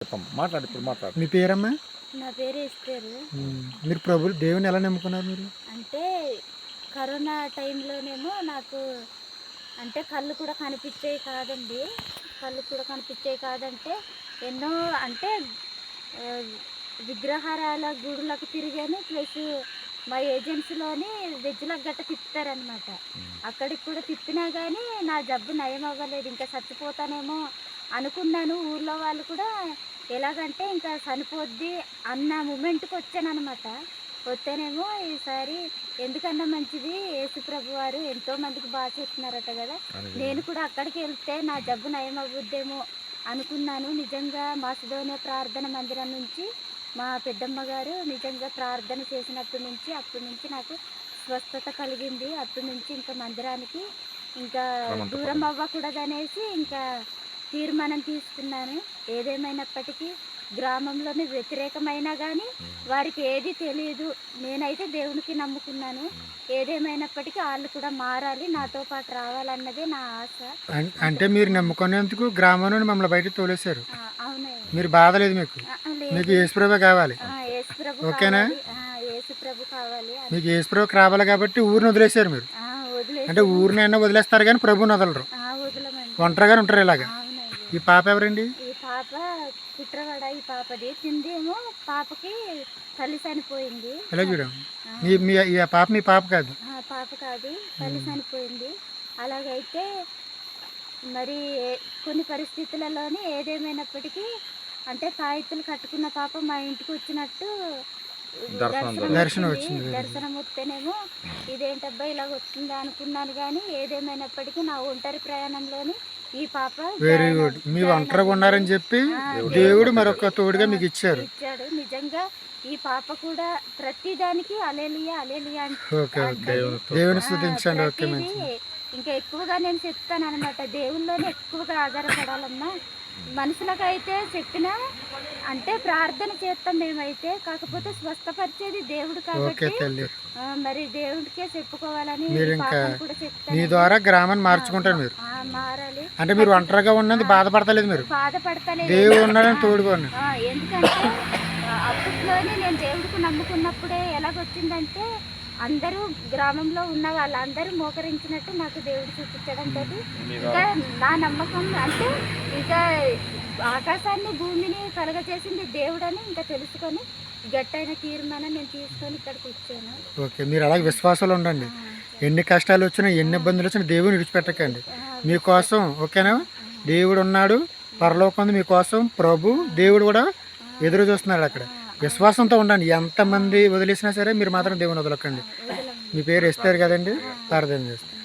చెప్పమ్మ. మాట్లాడు ఇప్పుడు మాట్లాడు. మీ పేరమ్మా? నా పేరు ఎస్తారు. ఉమ్, మీరు ప్రభు దేవుని ఎలా నమ్ముకున్నారు మీరు? అంటే కరోనా టైంలోనేమో నాకు అంటే కళ్ళు కూడా కనిపించేవి కాదండి. కళ్ళు కూడా కనిపించేవి కాదంటే ఎన్నో అంటే విగ్రహారాల గుడులకు తిరిగాను. ప్లస్ మా ఏజెన్సీలోని వెజ్లకు గట్ట తిప్పుతారనమాట అక్కడికి కూడా తిప్పినా కానీ నా జబ్బు నయం అవ్వలేదు ఇంకా చచ్చిపోతానేమో అనుకున్నాను. ఊర్లో వాళ్ళు కూడా ఎలాగంటే ఇంకా చనిపోద్ది అన్న మూమెంట్కి వచ్చానమాట వస్తేనేమో ఈసారి ఎందుకన్నా మంచిది? యేసు ప్రభు వారు ఎంతో మందికి బాగా చెప్తున్నారట కదా. నేను కూడా అక్కడికి వెళ్తే నా జబ్బు నయం అవ్వద్దేమో అనుకున్నాను. నిజంగా మాసిధోనియ ప్రార్థన మందిరం నుంచి మా పెద్దమ్మ గారు నిజంగా ప్రార్థన చేసినప్పటి నుంచి అప్పటి నుంచి నాకు స్వస్థత కలిగింది. అప్పటి నుంచి ఇంకా మందిరానికి ఇంకా దూరం అవ్వకూడదనేసి ఇంకా తీర్మానం తీసుకున్నాను ఏదేమైనప్పటికీ గ్రామంలోని వ్యతిరేకమైనా కానీ వారికి ఏది తెలియదు నేనైతే దేవునికి నమ్ముకున్నాను. ఏదేమైనప్పటికీ వాళ్ళు కూడా మారాలి. నాతో పాటు రావాలన్నదే నా ఆశ. అంటే మీరు నమ్ముకునేందుకు గ్రామం నుండి మమ్మల్ని బయటకు తోలేశారు. మీరు బాధ లేదు మీకు. మీకు యేసుప్రభ కావాలి. ఓకేనా? కావాలి. కావాలి మీకు యేసుప్రభకు రావాలి కాబట్టి ఊరిని వదిలేశారు మీరు. అంటే ఊరినైనా వదిలేస్తారు కానీ ప్రభుని వదలరు. ఒంటరిగానే ఉంటారు ఇలాగా. ఈ పాప ఎవరండి? ఈ పాప కుట్రవాడ ఈ పాపది. కిందేమో పాపకి తల్లి చనిపోయింది. ఇలా చూడం? మీ మీ ఈ పాప మీ పాప కాదు. పాప కాదు. తల్లి చనిపోయింది. అలాగైతే మరి కొన్ని పరిస్థితులలోని ఏదేమైనప్పటికీ అంటే తాయితులు కట్టుకున్న పాప మా ఇంటికి వచ్చినట్టు దర్శనం దర్శనం వచ్చింది. దర్శనం వస్తేనేమో ఇదేంటబ్బా ఇలా వస్తుందా అనుకున్నాను కానీ ఏదేమైనప్పటికీ నా ఒంటరి ప్రయాణంలోని వెరీ గుడ్ మీ ఒంటరిగా ఉన్నారని చెప్పి దేవుడు మరొక తోడుగా మీకు ఇచ్చారు. ఇచ్చాడు. నిజంగా ఈ పాప కూడా ప్రతి దానికి అలేలియా అలేలియా ఓకే ఓకే దేవుని స్థుతించండి. ఓకే ఇంకా ఎక్కువగా నేను చెప్తాను అనమాట దేవుల్లోనే ఎక్కువగా ఆధారపడాలన్నా మనుషులకైతే చెప్పినా అంటే ప్రార్థన చేస్తాం మేమైతే కాకపోతే స్వస్థపరిచేది దేవుడు కాబట్టి మరి దేవుడికే చెప్పుకోవాలని కూడా మీ ద్వారా గ్రామాన్ని మార్చుకుంటారు మీరు. మారాలి. అంటే మీరు ఒంటరిగా ఉన్నది బాధపడతలేదు మీరు. బాధపడతలేదు. దేవుడు ఉన్నాడు ఆ, ఎందుకంటే అప్పట్లోనే నేను దేవుడికి నమ్ముకున్నప్పుడే ఎలాగొచ్చిందంటే అందరూ గ్రామంలో ఉన్న వాళ్ళందరూ మోకరించినట్టు నాకు దేవుడు చూపించడంతో ఇంకా నా నమ్మకం అంటే ఇంకా ఆకాశాన్ని భూమిని కలగజేసింది దేవుడని ఇంకా తెలుసుకొని గట్టైన తీర్మానం నేను తీసుకొని ఇక్కడికి వచ్చాను. ఓకే మీరు అలాగే విశ్వాసాలు ఉండండి. ఎన్ని కష్టాలు వచ్చినా ఎన్ని ఇబ్బందులు వచ్చినా దేవుని విడిచిపెట్టకండి. మీకోసం ఓకేనా? దేవుడు ఉన్నాడు పరలోకం మీకోసం ప్రభు దేవుడు కూడా ఎదురు చూస్తున్నాడు అక్కడ. విశ్వాసంతో ఉండండి. ఎంతమంది వదిలేసినా సరే మీరు మాత్రం దేవుని వదలకండి. మీ పేరు ఇస్తారు కదండి? ప్రార్థన చేస్తారు